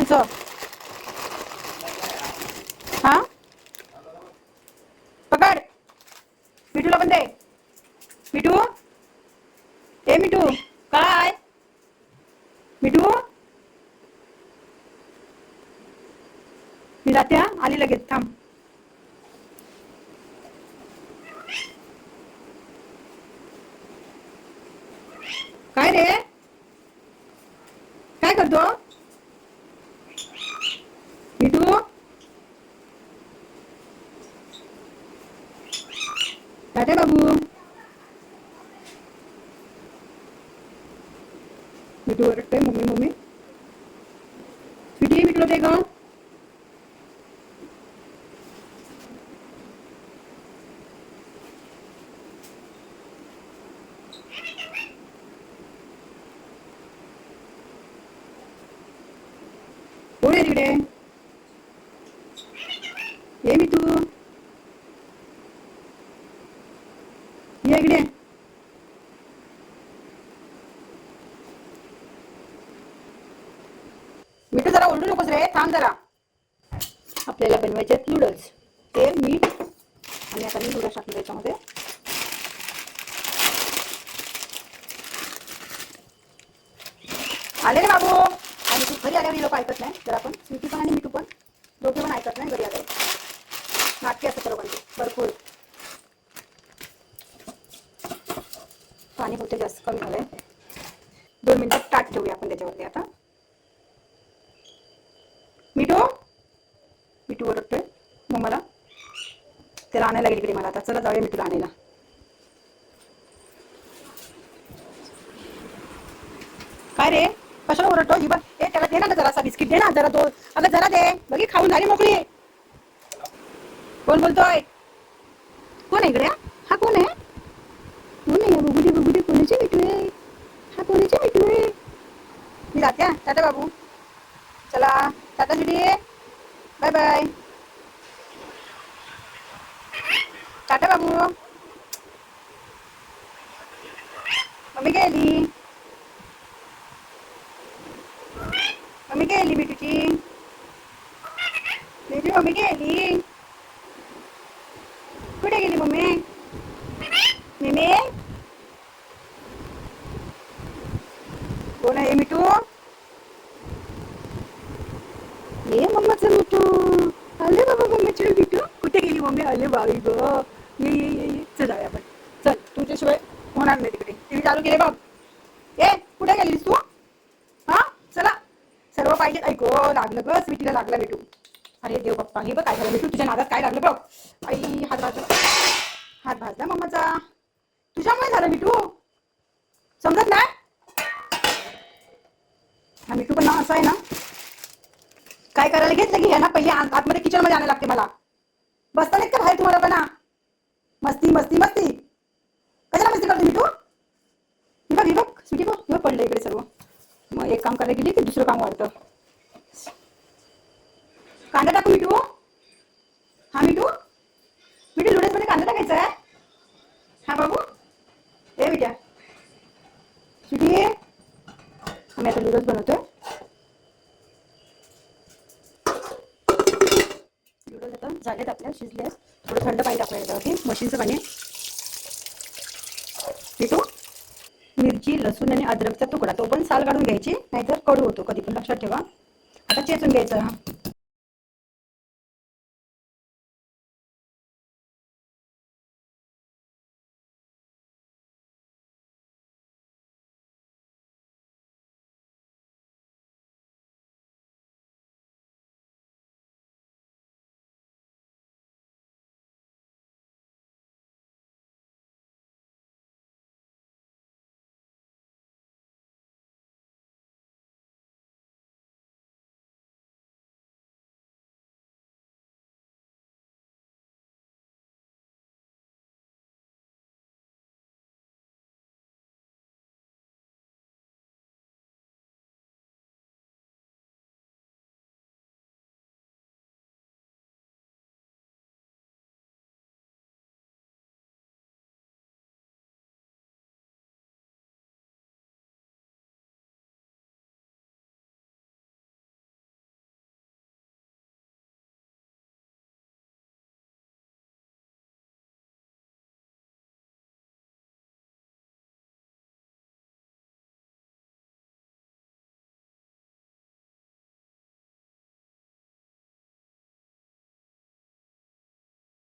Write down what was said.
त्यांचं. हा? पकड. मिठूला पण दे. मिठू? ए मिठू. काय? मिठू? मी जाते हा. आली लगेच. थांब. काय रे काय करतो मिठू टाटा बाबू मिठू ओरडतोय मम्मी मम्मी स्वीटी मिठूला दे ग कोण आहे तिकडे ये मी तू ये इकडे मिठू जरा ओरडू नकोस रे थांब जरा आपल्याला बनवायचे आहेत नूडल्स ते मीठ आणि आता मी नूडल्स टाकले त्याच्यामध्ये आले रे बाबू आणि तू घरी आल्यावर लोक ऐकत नाही तर आपण स्वीटी पण आणि मिठू पण दोघे पण ऐकत नाही घरी आल्यावर नाटके असं सर्वांचे भरपूर. पाणी होते जास्त कमी झालंय. दोन मिनिटात ताट ठेवूया आपण त्याच्यावरती आता. मिठू? मिठू ओरडतोय. मग मला. त्याला आणायला गेली मला आता. चला जाऊया मिठूला आणायला काय रे? कशाला ओरडतो जीवन ए त्याला दे ना जरासा बिस्किट. दे ना जरा तो अगं जरा दे. बघी खाऊन झाली मोकळी. कोण बोलतोय? कोण आहे इकडे? हा कोण आहे? कोण आहे बघू दे बघू दे कोणाचे मिठू आहे? हा कोणाचे मिठू आहे? मी जाते हा. टाटा बाबू. चला tata Judy bye bye. Tata बाबू. मम्मी गेली. मम्मी गेली बिटूची बिटू मम्मी गेली. कुठे गेली मम्मी? मिमी कोण आहे मिठू? ये मम्माच मिठू. आले बाबा मम्मीचे मिठू. कुठे गेली मम्मी? आले बाई ग. ये ये ये ये. चल जाऊया आपण. चल तुझ्याशिवाय होणार नाही तिकडे. टीव्ही चालू केले बाब ए कुठे गेलीस तू? हा? चला. सर्व पाहिजे ऐको. लागलं ग. स्वीटीला लागला मिठू. अरे देव बाप्पा हे बघ काय झालं मिठू तुझ्या नादात काय लागलं बघ. आई हात भाजला. हात भाजला मम्माचा. तुझ्यामुळे झालं मिठू. समजत नाही? हा मिठू पण ना असं आहे ना? काय करायला घेतलं की ना पहिले आत- आतमध्ये किचनमध्ये आणायला लागते मला. बसता नाही का बाहेर तुम्हाला पण मस्ती मस्ती मस्ती. कशाला मस्ती करते मिठू? हे बघ हे बघ. स्वीटी बघ हे पडलं इकडे सर्व. मग एक काम करायला गेली की दुसरं काम वाढतं. कांदा टाकू मिठू. हा मिठू. मिठू लुडेस मध्ये कांदा टाकायचा आहे. हा बाबू ए बिट्या सुटी आम्ही आता लुडस बनवतोय. लुडस आता झालेत आपल्या शिजले थोडं थंड पाणी टाकूया याच्यावरती. मशीनचं पाणी. मिठू. मिरची लसूण आणि अद्रकचा तुकडा. तो पण साल काढून घ्यायची नाहीतर कडू होतो. कधी पण लक्षात ठेवा. आता चेचून घ्यायचं हा.